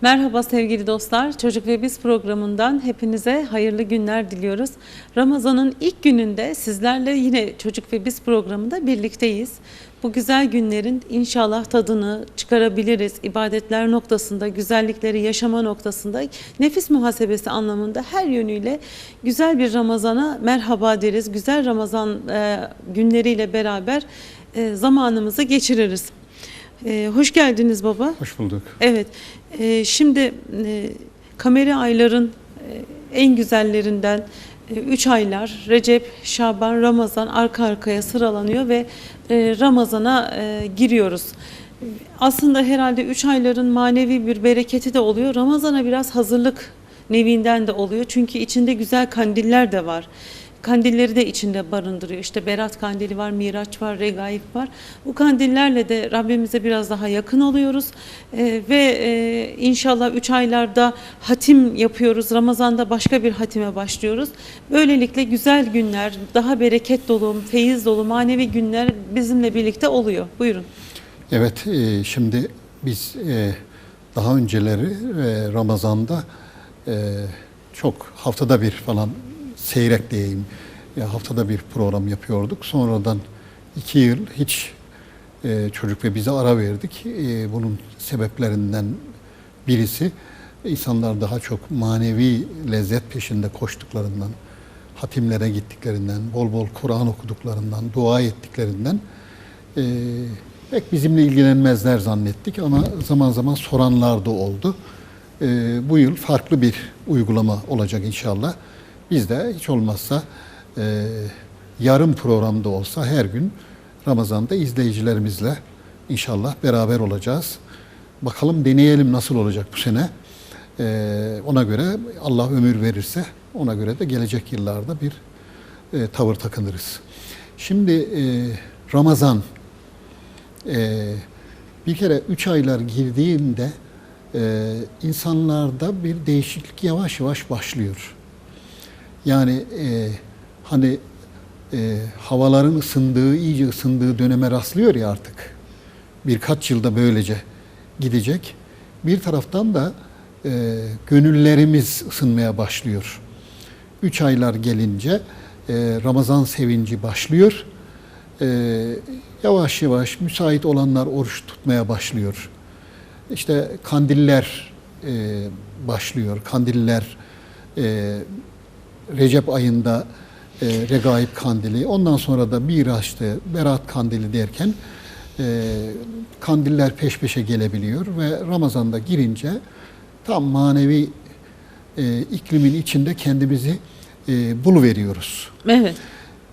Merhaba sevgili dostlar. Çocuk ve Biz programından hepinize hayırlı günler diliyoruz. Ramazan'ın ilk gününde sizlerle yine Çocuk ve Biz programında birlikteyiz. Bu güzel günlerin inşallah tadını çıkarabiliriz. İbadetler noktasında, güzellikleri yaşama noktasında, nefis muhasebesi anlamında her yönüyle güzel bir Ramazan'a merhaba deriz. Güzel Ramazan e, günleriyle beraber e, zamanımızı geçiririz. E, hoş geldiniz baba. Hoş bulduk. Evet, e, şimdi e, kameri ayların e, en güzellerinden 3 aylar Recep, Şaban, Ramazan arka arkaya sıralanıyor ve e, Ramazan'a e, giriyoruz. Aslında herhalde 3 ayların manevi bir bereketi de oluyor. Ramazan'a biraz hazırlık nevinden de oluyor. Çünkü içinde güzel kandiller de var. Kandilleri de içinde barındırıyor. İşte Berat kandili var, Miraç var, Regaib var. Bu kandillerle de Rabbimize biraz daha yakın oluyoruz. Ee, ve e, inşallah 3 aylarda hatim yapıyoruz. Ramazan'da başka bir hatime başlıyoruz. Böylelikle güzel günler, daha bereket dolu, feyiz dolu, manevi günler bizimle birlikte oluyor. Buyurun. Evet, e, şimdi biz e, daha önceleri e, Ramazan'da e, çok haftada bir falan seyrek diyeyim, ya haftada bir program yapıyorduk. Sonradan iki yıl hiç e, çocuk ve bize ara verdik. E, bunun sebeplerinden birisi insanlar daha çok manevi lezzet peşinde koştuklarından, hatimlere gittiklerinden, bol bol Kur'an okuduklarından, dua ettiklerinden e, pek bizimle ilgilenmezler zannettik ama zaman zaman soranlar da oldu. E, bu yıl farklı bir uygulama olacak inşallah. Biz de hiç olmazsa e, yarım programda olsa her gün Ramazan'da izleyicilerimizle inşallah beraber olacağız. Bakalım deneyelim nasıl olacak bu sene. E, ona göre Allah ömür verirse ona göre de gelecek yıllarda bir e, tavır takınırız. Şimdi e, Ramazan e, bir kere üç aylar girdiğinde e, insanlarda bir değişiklik yavaş yavaş başlıyor. Yani e, hani e, havaların ısındığı, iyice ısındığı döneme rastlıyor ya artık. Birkaç yılda böylece gidecek. Bir taraftan da e, gönüllerimiz ısınmaya başlıyor. Üç aylar gelince e, Ramazan sevinci başlıyor. E, yavaş yavaş müsait olanlar oruç tutmaya başlıyor. İşte kandiller e, başlıyor. Kandiller e, Recep ayında e, Regaib kandili, ondan sonra da Miraç'tı, Berat kandili derken e, kandiller peş peşe gelebiliyor ve Ramazan'da girince tam manevi e, iklimin içinde kendimizi e, buluveriyoruz. Evet.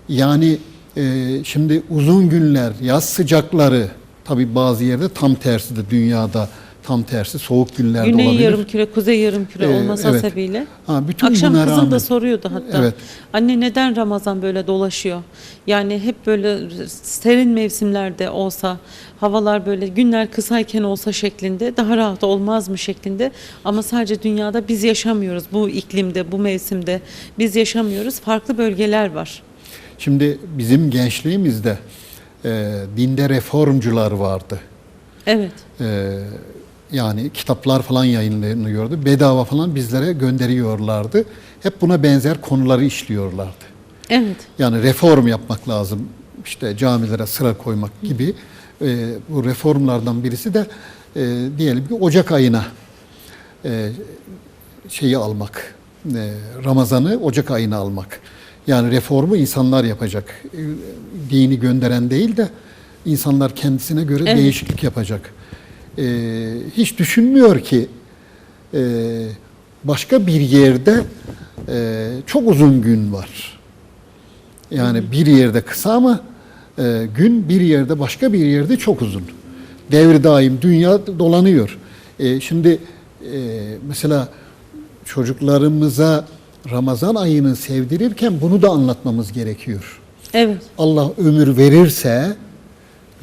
Yani e, şimdi uzun günler, yaz sıcakları tabi bazı yerde tam tersi de dünyada tam tersi soğuk günler de Güney olabilir. yarım küre, kuzey yarım küre Ee, olması evet. hasebiyle. Ha, bütün Akşam buna kızım rağmen- da soruyordu hatta. Evet. Anne neden Ramazan böyle dolaşıyor? Yani hep böyle serin mevsimlerde olsa, havalar böyle günler kısayken olsa şeklinde daha rahat olmaz mı şeklinde. Ama sadece dünyada biz yaşamıyoruz bu iklimde, bu mevsimde. Biz yaşamıyoruz. Farklı bölgeler var. Şimdi bizim gençliğimizde e, dinde reformcular vardı. Evet. E, yani kitaplar falan yayınlanıyordu. Bedava falan bizlere gönderiyorlardı. Hep buna benzer konuları işliyorlardı. Evet. Yani reform yapmak lazım. İşte camilere sıra koymak gibi. E, bu reformlardan birisi de e, diyelim ki Ocak ayına e, şeyi almak. E, Ramazan'ı Ocak ayına almak. Yani reformu insanlar yapacak. E, dini gönderen değil de insanlar kendisine göre Evet. değişiklik yapacak. E, hiç düşünmüyor ki e, başka bir yerde e, çok uzun gün var. Yani bir yerde kısa ama e, gün bir yerde başka bir yerde çok uzun. Devri daim dünya dolanıyor. E, şimdi e, mesela çocuklarımıza Ramazan ayını sevdirirken bunu da anlatmamız gerekiyor. Evet. Allah ömür verirse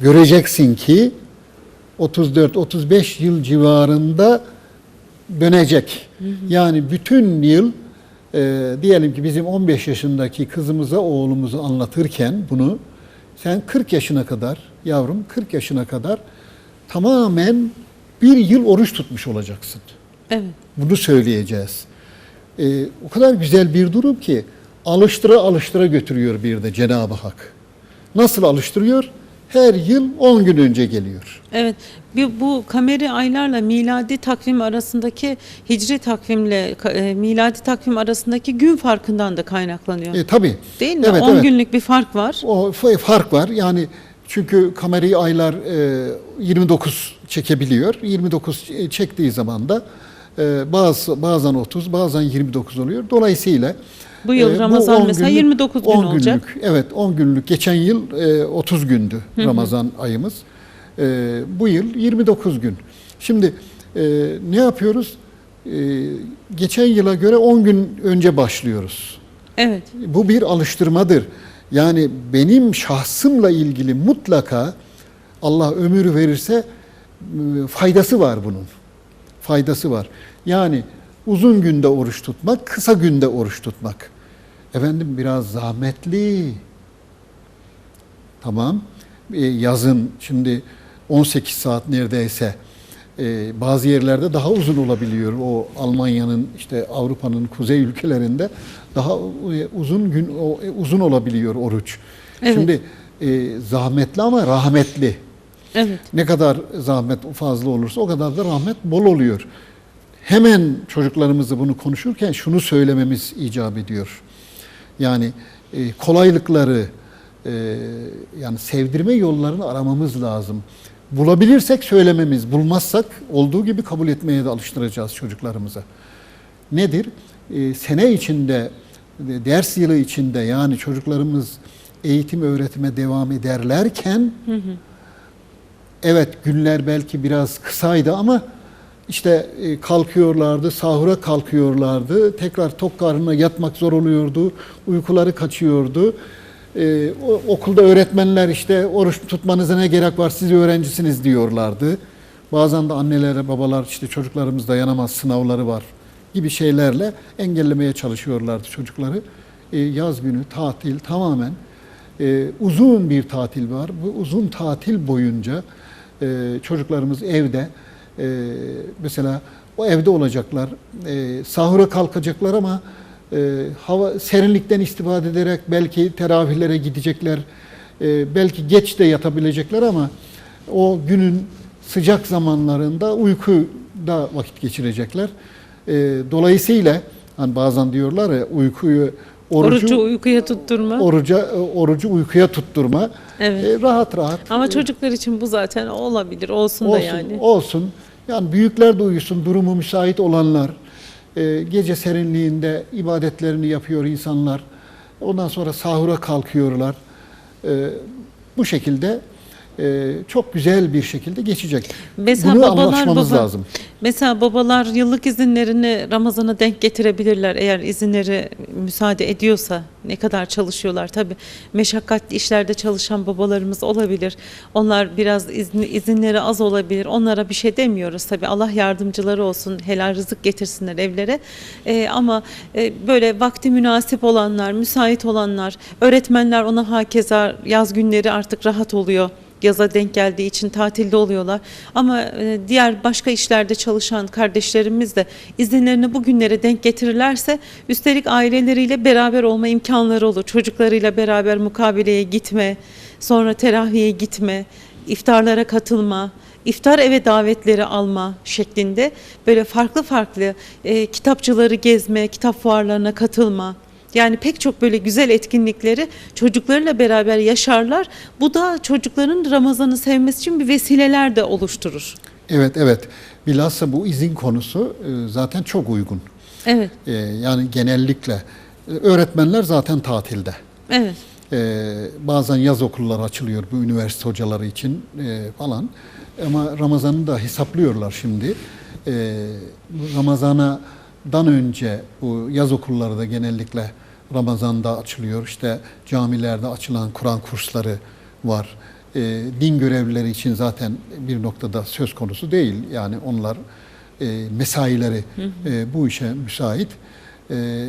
göreceksin ki 34-35 yıl civarında dönecek. Yani bütün yıl e, diyelim ki bizim 15 yaşındaki kızımıza oğlumuzu anlatırken bunu sen 40 yaşına kadar yavrum 40 yaşına kadar tamamen bir yıl oruç tutmuş olacaksın. Evet. Bunu söyleyeceğiz. Ee, o kadar güzel bir durum ki alıştıra alıştıra götürüyor bir de Cenab-ı Hak. Nasıl alıştırıyor? Her yıl 10 gün önce geliyor. Evet. Bir, bu kameri aylarla miladi takvim arasındaki hicri takvimle e, miladi takvim arasındaki gün farkından da kaynaklanıyor. E, tabii. Değil mi? Evet, 10 evet. günlük bir fark var. O fark var. Yani çünkü kameri aylar e, 29 çekebiliyor. 29 ç- çektiği zaman da e, bazı bazen 30, bazen 29 oluyor. Dolayısıyla Bu yıl e, Ramazan 10 mesela günlük- 29 gün 10 olacak. Günlük, evet 10 günlük. Geçen yıl e, 30 gündü Ramazan ayımız. E, bu yıl 29 gün. Şimdi e, ne yapıyoruz? E, geçen yıla göre 10 gün önce başlıyoruz. Evet. Bu bir alıştırmadır. Yani benim şahsımla ilgili mutlaka Allah ömür verirse e, faydası var bunun. Faydası var. Yani uzun günde oruç tutmak, kısa günde oruç tutmak. Efendim biraz zahmetli. Tamam. E, yazın şimdi 18 saat neredeyse e, bazı yerlerde daha uzun olabiliyor. O Almanya'nın işte Avrupa'nın kuzey ülkelerinde daha e, uzun gün o, e, uzun olabiliyor oruç. Evet. Şimdi e, zahmetli ama rahmetli. Evet. Ne kadar zahmet fazla olursa o kadar da rahmet bol oluyor. Hemen çocuklarımızla bunu konuşurken şunu söylememiz icap ediyor. Yani e, kolaylıkları, e, yani sevdirme yollarını aramamız lazım. Bulabilirsek söylememiz, bulmazsak olduğu gibi kabul etmeye de alıştıracağız çocuklarımıza. Nedir? E, sene içinde, e, ders yılı içinde yani çocuklarımız eğitim öğretime devam ederlerken Evet günler belki biraz kısaydı ama işte e, kalkıyorlardı, sahura kalkıyorlardı. Tekrar tok karnına yatmak zor oluyordu. Uykuları kaçıyordu. E, o- okulda öğretmenler işte oruç tutmanıza ne gerek var siz öğrencisiniz diyorlardı. Bazen de annelere babalar işte çocuklarımız dayanamaz sınavları var gibi şeylerle engellemeye çalışıyorlardı çocukları. E, yaz günü tatil tamamen e, uzun bir tatil var. Bu uzun tatil boyunca e, çocuklarımız evde e, mesela o evde olacaklar. E, sahura kalkacaklar ama e, hava serinlikten istifade ederek belki teravihlere gidecekler. E, belki geç de yatabilecekler ama o günün sıcak zamanlarında uykuda vakit geçirecekler. E, dolayısıyla hani bazen diyorlar ya uykuyu orucu, Orucu uykuya tutturma. oruca orucu uykuya tutturma. Evet. E, rahat rahat. Ama e, çocuklar için bu zaten olabilir. Olsun, da olsun, yani. olsun. Yani büyükler de uyusun, durumu müsait olanlar. e, gece serinliğinde ibadetlerini yapıyor insanlar. Ondan sonra sahura kalkıyorlar. E, bu şekilde e, çok güzel bir şekilde geçecek. Mesela Bunu babalar baba- lazım. Mesela babalar yıllık izinlerini Ramazan'a denk getirebilirler. Eğer izinleri müsaade ediyorsa ne kadar çalışıyorlar. Tabi meşakkatli işlerde çalışan babalarımız olabilir. Onlar biraz izni, izinleri az olabilir. Onlara bir şey demiyoruz. Tabi Allah yardımcıları olsun helal rızık getirsinler evlere. Ee, ama e, böyle vakti münasip olanlar müsait olanlar öğretmenler ona hakeza yaz günleri artık rahat oluyor yaza denk geldiği için tatilde oluyorlar. Ama e, diğer başka işlerde çalışan kardeşlerimiz de izinlerini bugünlere denk getirirlerse üstelik aileleriyle beraber olma imkanları olur. Çocuklarıyla beraber mukabileye gitme, sonra teraviye gitme, iftarlara katılma, iftar eve davetleri alma şeklinde böyle farklı farklı e, kitapçıları gezme, kitap fuarlarına katılma. Yani pek çok böyle güzel etkinlikleri çocuklarıyla beraber yaşarlar. Bu da çocukların Ramazan'ı sevmesi için bir vesileler de oluşturur. Evet, evet. Bilhassa bu izin konusu e, zaten çok uygun. Evet, E, yani genellikle e, öğretmenler zaten tatilde. evet. Ee, bazen yaz okulları açılıyor bu üniversite hocaları için e, falan. Ama Ramazan'ı da hesaplıyorlar şimdi. Ee, bu Ramazan'dan önce bu yaz okulları da genellikle Ramazan'da açılıyor. İşte camilerde açılan Kur'an kursları var. Ee, din görevlileri için zaten bir noktada söz konusu değil. Yani onlar e, mesaileri e, bu işe müsait. E,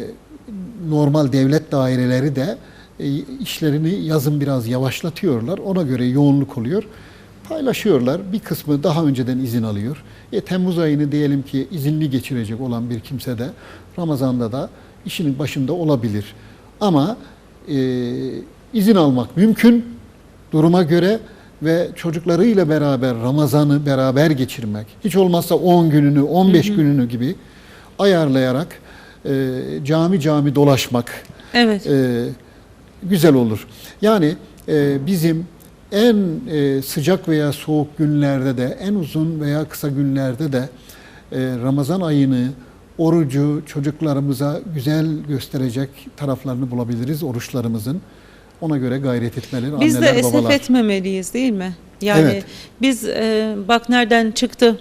normal devlet daireleri de e, işlerini yazın biraz yavaşlatıyorlar. Ona göre yoğunluk oluyor. Paylaşıyorlar. Bir kısmı daha önceden izin alıyor. E, Temmuz ayını diyelim ki izinli geçirecek olan bir kimse de Ramazan'da da işinin başında olabilir. Ama e, izin almak mümkün duruma göre ve çocuklarıyla beraber Ramazan'ı beraber geçirmek. Hiç olmazsa 10 gününü, 15 gününü gibi ayarlayarak e, cami cami dolaşmak Evet. e, güzel olur. Yani e, bizim en e, sıcak veya soğuk günlerde de, en uzun veya kısa günlerde de e, Ramazan ayını, orucu çocuklarımıza güzel gösterecek taraflarını bulabiliriz oruçlarımızın. Ona göre gayret etmeli Biz de esef babalar. etmemeliyiz değil mi? Yani Evet. biz e, bak nereden çıktı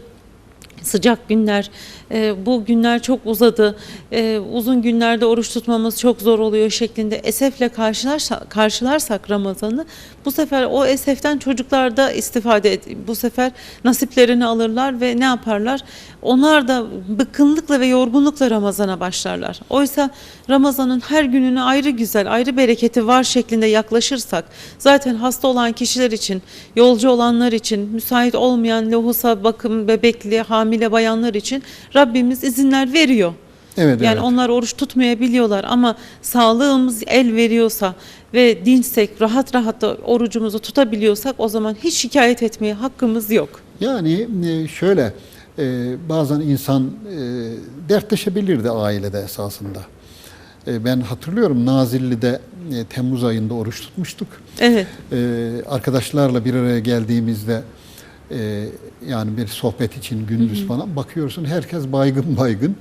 sıcak günler. E, bu günler çok uzadı. E, uzun günlerde oruç tutmamız çok zor oluyor şeklinde esefle karşılarsa, karşılarsak Ramazan'ı bu sefer o eseften çocuklar da istifade et, bu sefer nasiplerini alırlar ve ne yaparlar? Onlar da bıkkınlıkla ve yorgunlukla Ramazan'a başlarlar. Oysa Ramazan'ın her gününe ayrı güzel, ayrı bereketi var şeklinde yaklaşırsak zaten hasta olan kişiler için, yolcu olanlar için, müsait olmayan lohusa, bakım, bebekli, hamile bayanlar için Rabbimiz izinler veriyor. Evet, Yani evet. onlar oruç tutmayabiliyorlar ama sağlığımız el veriyorsa ve dinsek, rahat rahat da orucumuzu tutabiliyorsak o zaman hiç şikayet etmeye hakkımız yok. Yani e, şöyle e, bazen insan e, dertleşebilirdi ailede esasında. E, Ben hatırlıyorum Nazilli'de e, Temmuz ayında oruç tutmuştuk. Evet. E, Arkadaşlarla bir araya geldiğimizde e, yani bir sohbet için gündüz falan bakıyorsun herkes baygın baygın.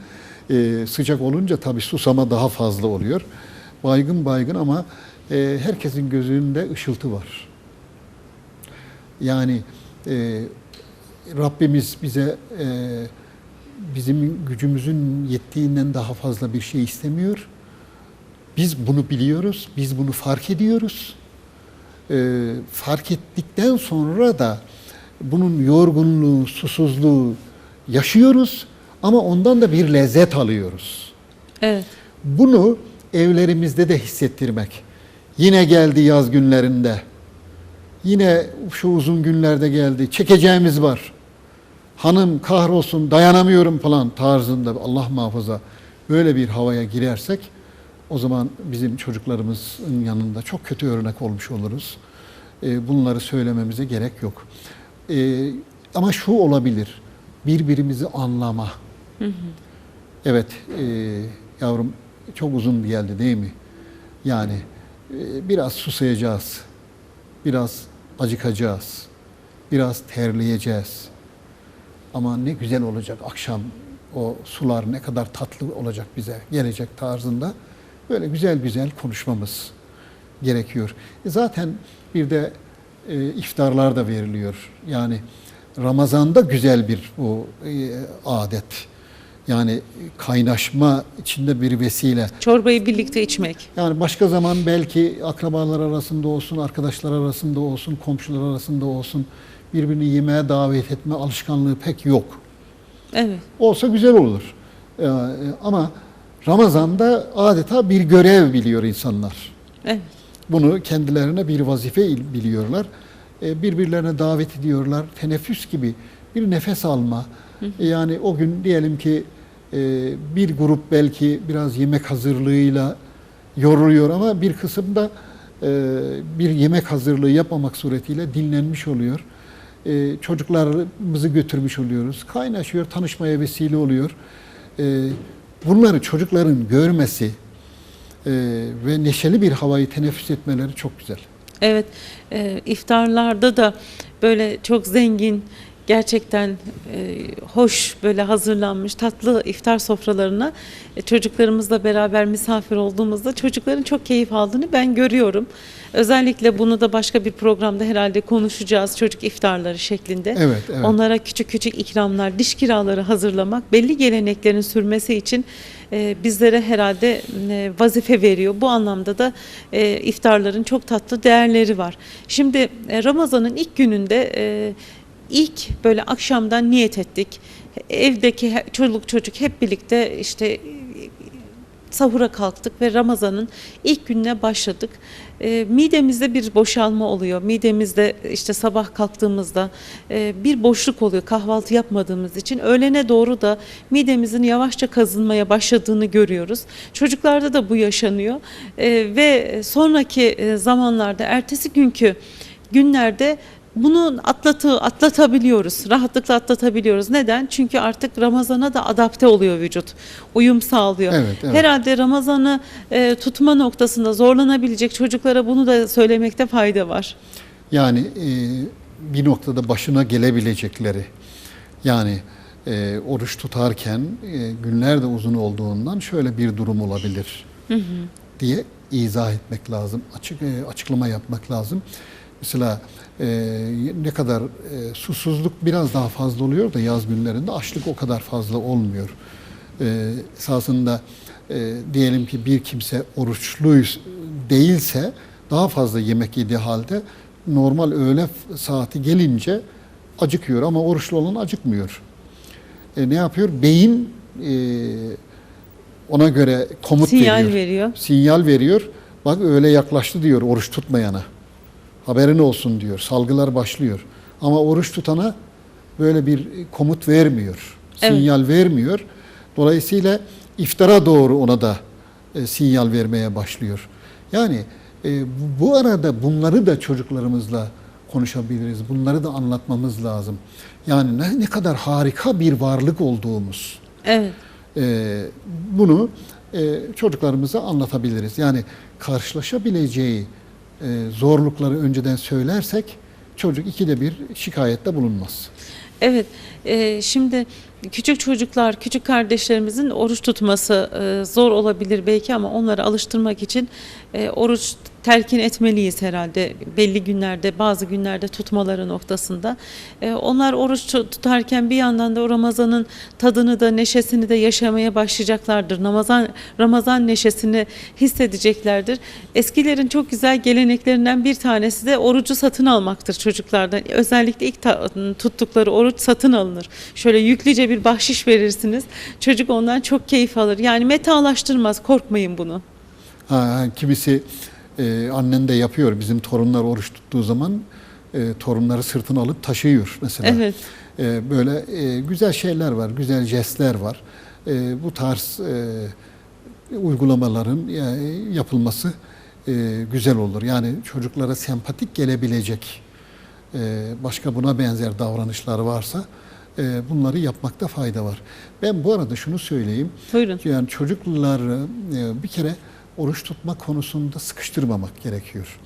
E, Sıcak olunca tabii susama daha fazla oluyor. Baygın baygın ama e, herkesin gözünde ışıltı var. Yani e, Rabbimiz bize e, bizim gücümüzün yettiğinden daha fazla bir şey istemiyor. Biz bunu biliyoruz, biz bunu fark ediyoruz. E, fark ettikten sonra da bunun yorgunluğu, susuzluğu yaşıyoruz ama ondan da bir lezzet alıyoruz. Evet. Bunu evlerimizde de hissettirmek. Yine geldi yaz günlerinde. Yine şu uzun günlerde geldi. Çekeceğimiz var. Hanım kahrolsun dayanamıyorum falan tarzında Allah muhafaza böyle bir havaya girersek o zaman bizim çocuklarımızın yanında çok kötü örnek olmuş oluruz. Ee, Bunları söylememize gerek yok. Ee, Ama şu olabilir. Birbirimizi anlama. Evet, e, yavrum çok uzun geldi değil mi? Yani e, biraz susayacağız, biraz acıkacağız, biraz terleyeceğiz. Ama ne güzel olacak akşam o sular ne kadar tatlı olacak bize gelecek tarzında böyle güzel güzel konuşmamız gerekiyor. E, Zaten bir de e, iftarlar da veriliyor. Yani Ramazan'da güzel bir bu e, adet. Yani kaynaşma içinde bir vesile. Çorbayı birlikte içmek. Yani başka zaman belki akrabalar arasında olsun, arkadaşlar arasında olsun, komşular arasında olsun birbirini yemeğe davet etme alışkanlığı pek yok. Evet. Olsa güzel olur. Ee, ama Ramazan'da adeta bir görev biliyor insanlar. Evet. Bunu kendilerine bir vazife il- biliyorlar. Ee, birbirlerine davet ediyorlar. Teneffüs gibi bir nefes alma. Yani o gün diyelim ki bir grup belki biraz yemek hazırlığıyla yoruluyor ama bir kısım da e, bir yemek hazırlığı yapmamak suretiyle dinlenmiş oluyor. E, Çocuklarımızı götürmüş oluyoruz. Kaynaşıyor, tanışmaya vesile oluyor. E, Bunları çocukların görmesi ve neşeli bir havayı teneffüs etmeleri çok güzel. Evet, iftarlarda da böyle çok zengin, gerçekten e, hoş böyle hazırlanmış tatlı iftar sofralarına e, çocuklarımızla beraber misafir olduğumuzda çocukların çok keyif aldığını ben görüyorum. Özellikle bunu da başka bir programda herhalde konuşacağız çocuk iftarları şeklinde. Evet, evet. Onlara küçük küçük ikramlar, diş kiraları hazırlamak belli geleneklerin sürmesi için e, bizlere herhalde e, vazife veriyor. Bu anlamda da e, iftarların çok tatlı değerleri var. Şimdi e, Ramazan'ın ilk gününde e, ilk böyle akşamdan niyet ettik. Evdeki çoluk çocuk hep birlikte işte e, sahura kalktık ve Ramazan'ın ilk gününe başladık. E, midemizde bir boşalma oluyor. Midemizde işte sabah kalktığımızda e, bir boşluk oluyor kahvaltı yapmadığımız için. Öğlene doğru da midemizin yavaşça kazınmaya başladığını görüyoruz. Çocuklarda da bu yaşanıyor. E, ve sonraki e, zamanlarda ertesi günkü günlerde bunu atlatı atlatabiliyoruz. Rahatlıkla atlatabiliyoruz. Neden? Çünkü artık Ramazan'a da adapte oluyor vücut. Uyum sağlıyor. Evet, evet. Herhalde Ramazan'ı e, tutma noktasında zorlanabilecek çocuklara bunu da söylemekte fayda var. Yani e, bir noktada başına gelebilecekleri yani e, oruç tutarken e, günler de uzun olduğundan şöyle bir durum olabilir diye izah etmek lazım. Açık e, açıklama yapmak lazım. Mesela e, ne kadar e, susuzluk biraz daha fazla oluyor da yaz günlerinde açlık o kadar fazla olmuyor. E, esasında e, diyelim ki bir kimse oruçlu değilse daha fazla yemek yediği halde normal öğle saati gelince acıkıyor ama oruçlu olan acıkmıyor. E, ne yapıyor? Beyin e, ona göre komut Sinyal veriyor. veriyor. Sinyal veriyor. Bak öyle yaklaştı diyor oruç tutmayana. Haberin olsun diyor. Salgılar başlıyor. Ama oruç tutana böyle bir komut vermiyor. Evet. Sinyal vermiyor. Dolayısıyla iftara doğru ona da e, sinyal vermeye başlıyor. Yani e, bu- arada bunları da çocuklarımızla konuşabiliriz. Bunları da anlatmamız lazım. Yani ne, ne kadar harika bir varlık olduğumuz. Evet. Ee, bunu e, çocuklarımıza anlatabiliriz. Yani karşılaşabileceği e, zorlukları önceden söylersek çocuk ikide bir şikayette bulunmaz. Evet, e, şimdi küçük çocuklar, küçük kardeşlerimizin oruç tutması e, zor olabilir belki ama onları alıştırmak için e, oruç telkin etmeliyiz herhalde belli günlerde, bazı günlerde tutmaları noktasında. E, onlar oruç tut- tutarken bir yandan da o Ramazan'ın tadını da neşesini de yaşamaya başlayacaklardır. Ramazan Ramazan neşesini hissedeceklerdir. Eskilerin çok güzel geleneklerinden bir tanesi de orucu satın almaktır çocuklardan. Özellikle ilk tuttukları oruç satın alınır. Şöyle yüklüce bir bahşiş verirsiniz. Çocuk ondan çok keyif alır. Yani metalaştırmaz. Korkmayın bunu. Ha, kimisi e, annen de yapıyor. Bizim torunlar oruç tuttuğu zaman e, torunları sırtına alıp taşıyor mesela. Evet. E, böyle e, güzel şeyler var, güzel jestler var. E, bu tarz e, uygulamaların e, yapılması e, güzel olur. Yani çocuklara sempatik gelebilecek e, başka buna benzer davranışlar varsa e, bunları yapmakta fayda var. Ben bu arada şunu söyleyeyim. Buyurun. Yani çocukları e, bir kere oruç tutma konusunda sıkıştırmamak gerekiyor.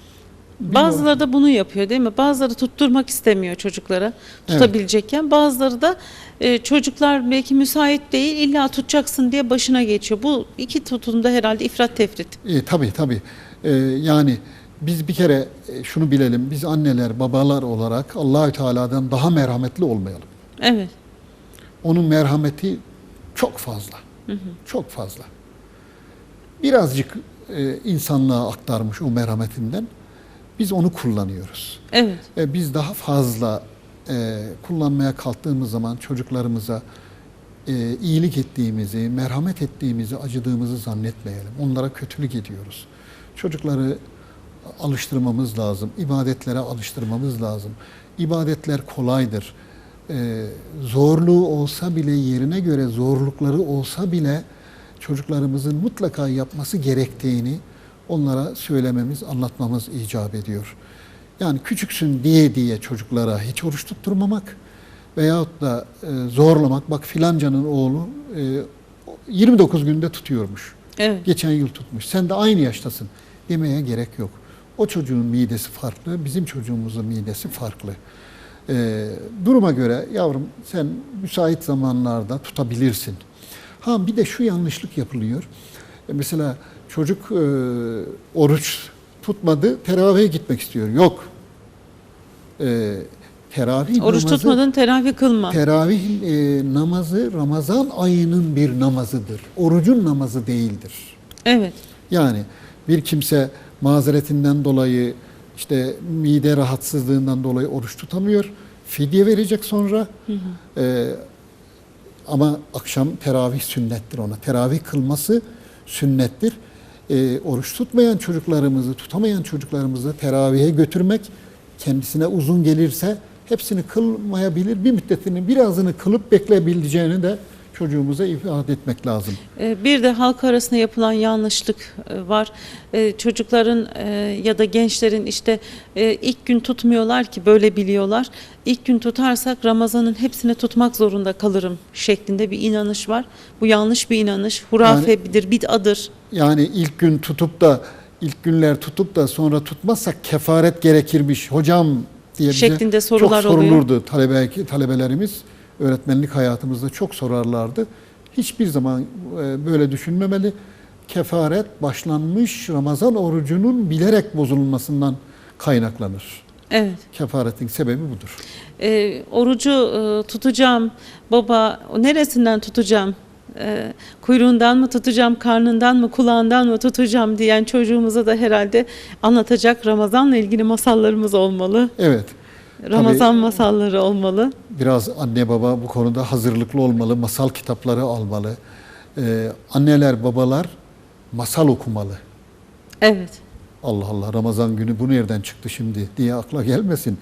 Bir Bazıları da bunu yapıyor değil mi? Bazıları tutturmak istemiyor çocuklara tutabilecekken. Bazıları da e, çocuklar belki müsait değil illa tutacaksın diye başına geçiyor. Bu iki tutumda herhalde ifrat tefrit. E, tabii tabii. E, yani biz bir kere e, şunu bilelim. Biz anneler, babalar olarak Allahü Teala'dan daha merhametli olmayalım. Evet. Onun merhameti çok fazla. Çok fazla. Birazcık e, insanlığa aktarmış o merhametinden. Biz onu kullanıyoruz. Evet. E, biz daha fazla e, kullanmaya kalktığımız zaman çocuklarımıza e, iyilik ettiğimizi, merhamet ettiğimizi, acıdığımızı zannetmeyelim. Onlara kötülük ediyoruz. Çocukları alıştırmamız lazım. ibadetlere alıştırmamız lazım. İbadetler kolaydır. E, zorluğu olsa bile, yerine göre zorlukları olsa bile çocuklarımızın mutlaka yapması gerektiğini onlara söylememiz, anlatmamız icap ediyor. Yani küçüksün diye diye çocuklara hiç oruç tutturmamak veyahut da e, zorlamak. Bak filancanın oğlu e, 29 günde tutuyormuş. Evet. Geçen yıl tutmuş. Sen de aynı yaştasın demeye gerek yok. O çocuğun midesi farklı, bizim çocuğumuzun midesi farklı. E, duruma göre yavrum sen müsait zamanlarda tutabilirsin. Ha bir de şu yanlışlık yapılıyor. E, mesela çocuk e, oruç tutmadı, teravihe gitmek istiyor. Yok. E, teravih Oruç namazı, tutmadın teravih kılma. Teravih e, namazı Ramazan ayının bir namazıdır. Orucun namazı değildir. Evet. Yani bir kimse mazeretinden dolayı işte mide rahatsızlığından dolayı oruç tutamıyor. Fidye verecek sonra. Ee, ama akşam teravih sünnettir ona. Teravih kılması sünnettir. E, oruç tutmayan çocuklarımızı, tutamayan çocuklarımızı teravihe götürmek kendisine uzun gelirse hepsini kılmayabilir. Bir müddetini birazını kılıp bekleyebileceğini de çocuğumuza ifade etmek lazım. E, Bir de halk arasında yapılan yanlışlık e, var. E, Çocukların e, ya da gençlerin işte e, ilk gün tutmuyorlar ki böyle biliyorlar. İlk gün tutarsak Ramazan'ın hepsini tutmak zorunda kalırım şeklinde bir inanış var. Bu yanlış bir inanış. Hurafedir, bid'adır. Yani ilk gün tutup da ilk günler tutup da sonra tutmazsak kefaret gerekirmiş hocam diye bize Şeklinde sorular çok oluyor. sorulurdu. Talebe, talebelerimiz öğretmenlik hayatımızda çok sorarlardı. Hiçbir zaman e, böyle düşünmemeli. Kefaret başlanmış Ramazan orucunun bilerek bozulmasından kaynaklanır. Evet. Kefaretin sebebi budur. E, orucu e, tutacağım baba neresinden tutacağım E, kuyruğundan mı tutacağım karnından mı kulağından mı tutacağım diyen çocuğumuza da herhalde anlatacak Ramazan'la ilgili masallarımız olmalı Evet. Ramazan masalları olmalı Biraz anne baba bu konuda hazırlıklı olmalı, masal kitapları almalı. Ee, anneler, babalar masal okumalı. evet Allah Allah Ramazan günü bu nereden çıktı şimdi diye akla gelmesin.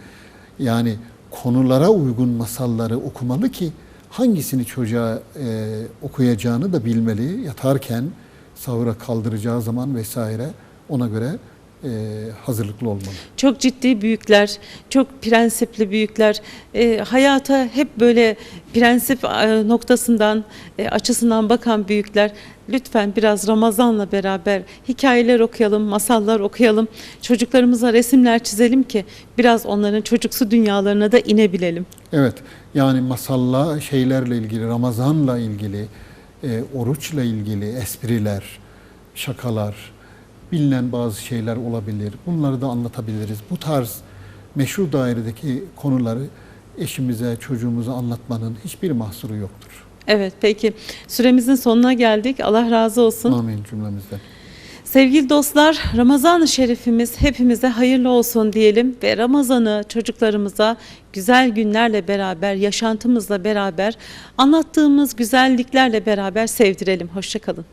Yani konulara uygun masalları okumalı ki hangisini çocuğa e, okuyacağını da bilmeli. Yatarken sahura kaldıracağı zaman vesaire ona göre e, hazırlıklı olmalı. çok ciddi büyükler çok prensipli büyükler e, hayata hep böyle prensip e, noktasından e, açısından bakan büyükler lütfen biraz Ramazan'la beraber hikayeler okuyalım, masallar okuyalım. Çocuklarımıza resimler çizelim ki biraz onların çocuksu dünyalarına da inebilelim. Evet, yani masalla şeylerle ilgili, Ramazan'la ilgili, e, oruçla ilgili espriler, şakalar, bilinen bazı şeyler olabilir. Bunları da anlatabiliriz. Bu tarz meşru dairedeki konuları eşimize, çocuğumuza anlatmanın hiçbir mahsuru yoktur. Evet peki süremizin sonuna geldik. Allah razı olsun. Amin cümlemizden. Sevgili dostlar, Ramazan-ı Şerifimiz hepimize hayırlı olsun diyelim ve Ramazan'ı çocuklarımıza güzel günlerle beraber, yaşantımızla beraber, anlattığımız güzelliklerle beraber sevdirelim. Hoşçakalın.